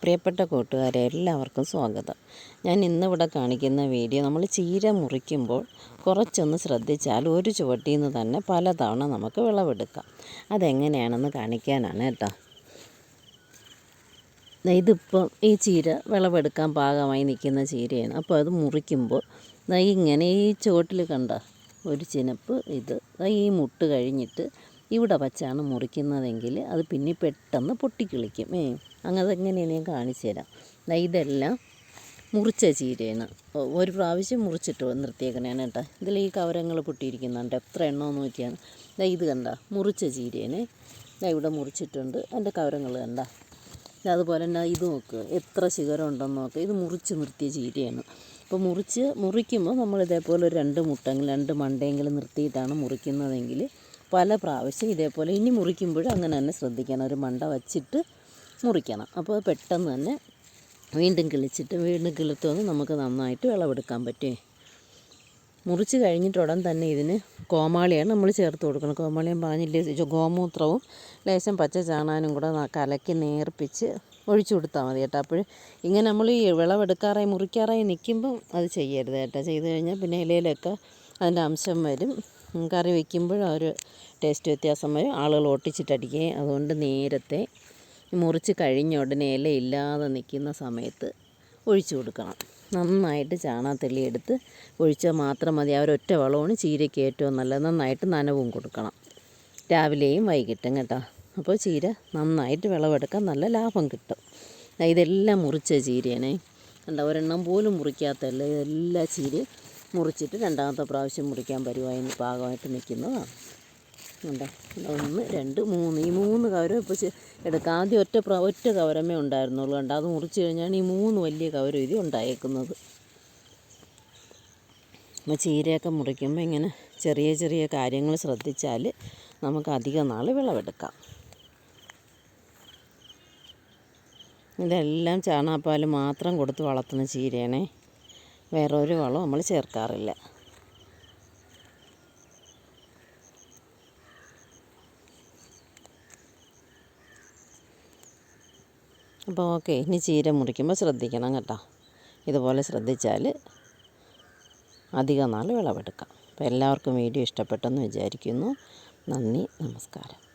പ്രിയപ്പെട്ട കൂട്ടുകാരെ എല്ലാവർക്കും സ്വാഗതം. ഞാൻ ഇന്നിവിടെ കാണിക്കുന്ന വീഡിയോ നമ്മൾ ചീര മുറിക്കുമ്പോൾ കുറച്ചൊന്ന് ശ്രദ്ധിച്ചാൽ ഒരു ചുവട്ടിൽ നിന്ന് തന്നെ പലതവണ നമുക്ക് വിളവെടുക്കാം. അതെങ്ങനെയാണെന്ന് കാണിക്കാനാണ് കേട്ടോ. ഇതിപ്പം ഈ ചീര വിളവെടുക്കാൻ പാകമായി നിൽക്കുന്ന ചീരയാണ്. അപ്പോൾ അത് മുറിക്കുമ്പോൾ ഇങ്ങനെ ഈ ചുവട്ടിൽ കണ്ട ഒരു ചിനപ്പ് ഇത്. ഈ മുട്ട് കഴിഞ്ഞിട്ട് ഇവിടെ വച്ചാണ് മുറിക്കുന്നതെങ്കിൽ അത് പിന്നെ പെട്ടെന്ന് പൊട്ടിക്കിളിക്കും. ഏ അങ്ങനെ എങ്ങനെയാണ് ഞാൻ കാണിച്ചു തരാം. ഇതെല്ലാം മുറിച്ച ചീരയാണ്. ഒരു പ്രാവശ്യം മുറിച്ചിട്ട് നിർത്തിയേക്കണേണ് കേട്ടോ. ഇതിൽ ഈ കവരങ്ങൾ പൊട്ടിയിരിക്കുന്നുണ്ട് എത്ര എണ്ണമെന്ന് നോക്കിയാണ്. ദാ ഇത് കണ്ട? മുറിച്ച ചീരയാണ്. ദാ ഇവിടെ മുറിച്ചിട്ടുണ്ട്. എന്റെ കവരങ്ങൾ കണ്ട? അതുപോലെ തന്നെ ഇത് നോക്കുക എത്ര ശിഖരം ഉണ്ടെന്ന് നോക്കുക ഇത് മുറിച്ച് നിർത്തിയ ചീരയാണ്. അപ്പോൾ മുറിച്ച് മുറിക്കുമ്പോൾ നമ്മൾ ഇതേപോലെ രണ്ട് മുട്ടെങ്കിലും രണ്ട് മണ്ടയെങ്കിലും നിർത്തിയിട്ടാണ് മുറിക്കുന്നതെങ്കിൽ പല പ്രാവശ്യം ഇതേപോലെ ഇനി മുറിക്കുമ്പോഴും അങ്ങനെ തന്നെ ശ്രദ്ധിക്കണം. ഒരു മണ്ട വച്ചിട്ട് മുറിക്കണം. അപ്പോൾ പെട്ടെന്ന് തന്നെ വീണ്ടും കിളിച്ചിട്ട് വീണ്ടും വന്ന് നമുക്ക് നന്നായിട്ട് വിളവെടുക്കാൻ പറ്റും. മുറിച്ച് കഴിഞ്ഞിട്ട് ഉടൻ തന്നെ ഇതിന് കോമാളിയാണ് നമ്മൾ ചേർത്ത് കൊടുക്കണം കോമാളിയും പറഞ്ഞില്ലേ ഗോമൂത്രവും ലേശം പച്ച ചാണാനും കൂടെ കലക്കി നേർപ്പിച്ച് ഒഴിച്ചു കൊടുത്താൽ മതി കേട്ടോ. അപ്പോൾ ഇങ്ങനെ നമ്മൾ ഈ വിളവെടുക്കാറായി മുറിക്കാറായി നിൽക്കുമ്പം അത് ചെയ്യരുത് കേട്ടോ. ചെയ്ത് കഴിഞ്ഞാൽ പിന്നെ ഇലയിലൊക്കെ അതിന്റെ അംശം വരും. കറി വയ്ക്കുമ്പോൾ ഒരു ടേസ്റ്റ് വ്യത്യാസം വരും. ആളുകൾ ഒട്ടിച്ചിട്ടടിക്കുകയും അതുകൊണ്ട് നേരത്തെ മുറിച്ച് കഴിഞ്ഞ ഉടനെ ഇല ഇല്ലാതെ നിൽക്കുന്ന സമയത്ത് ഒഴിച്ചു കൊടുക്കണം. നന്നായിട്ട് ചാണകത്തെള്ളി എടുത്ത് ഒഴിച്ചാൽ മാത്രം മതി. ആ ഒരൊറ്റ വളമാണ് ചീരയ്ക്ക് ഏറ്റവും നല്ലത്. നന്നായിട്ട് നനവും കൊടുക്കണം. രാവിലെയും വൈകിട്ടും കേട്ടോ. അപ്പോൾ ചീര നന്നായിട്ട് വിളവെടുക്കാൻ നല്ല ലാഭം കിട്ടും. ഇതെല്ലാം മുറിച്ച ചീരയാണേ. കണ്ട ഒരെണ്ണം പോലും മുറിക്കാത്തല്ല ഇതെല്ലാം ചീര മുറിച്ചിട്ട് രണ്ടാമത്തെ പ്രാവശ്യം മുറിക്കാൻ പരുവായി പാകമായിട്ട് നിൽക്കുന്നതാണ് ഉണ്ട് ഒന്ന് രണ്ട് മൂന്ന്. ഈ മൂന്ന് കവരം ഇപ്പോൾ എടുക്കുക ആദ്യം ഒറ്റ പ്ര ഒറ്റ കവരമേ ഉണ്ടായിരുന്നുള്ളൂ. കണ്ട? അത് മുറിച്ച് കഴിഞ്ഞാണ് ഈ മൂന്ന് വലിയ കവരം ഇത് ഉണ്ടായേക്കുന്നത്. അപ്പോൾ ചീരയൊക്കെ മുറിക്കുമ്പോൾ ഇങ്ങനെ ചെറിയ ചെറിയ കാര്യങ്ങൾ ശ്രദ്ധിച്ചാൽ നമുക്ക് അധികം നാൾ വിളവെടുക്കാം. ഇതെല്ലാം ചാണകപ്പാൽ മാത്രം കൊടുത്ത് വളർത്തുന്ന ചീരയാണേ. വേറെ ഒരു വളവും നമ്മൾ ചേർക്കാറില്ല. അപ്പോൾ ഓക്കെ ഇനി ചീര മുറിക്കുമ്പോൾ ശ്രദ്ധിക്കണം കേട്ടോ. ഇതുപോലെ ശ്രദ്ധിച്ചാൽ അധികം നാൾ വിളവെടുക്കാം. അപ്പോൾ എല്ലാവർക്കും വീഡിയോ ഇഷ്ടപ്പെട്ടെന്ന് വിചാരിക്കുന്നു. നന്ദി നമസ്കാരം.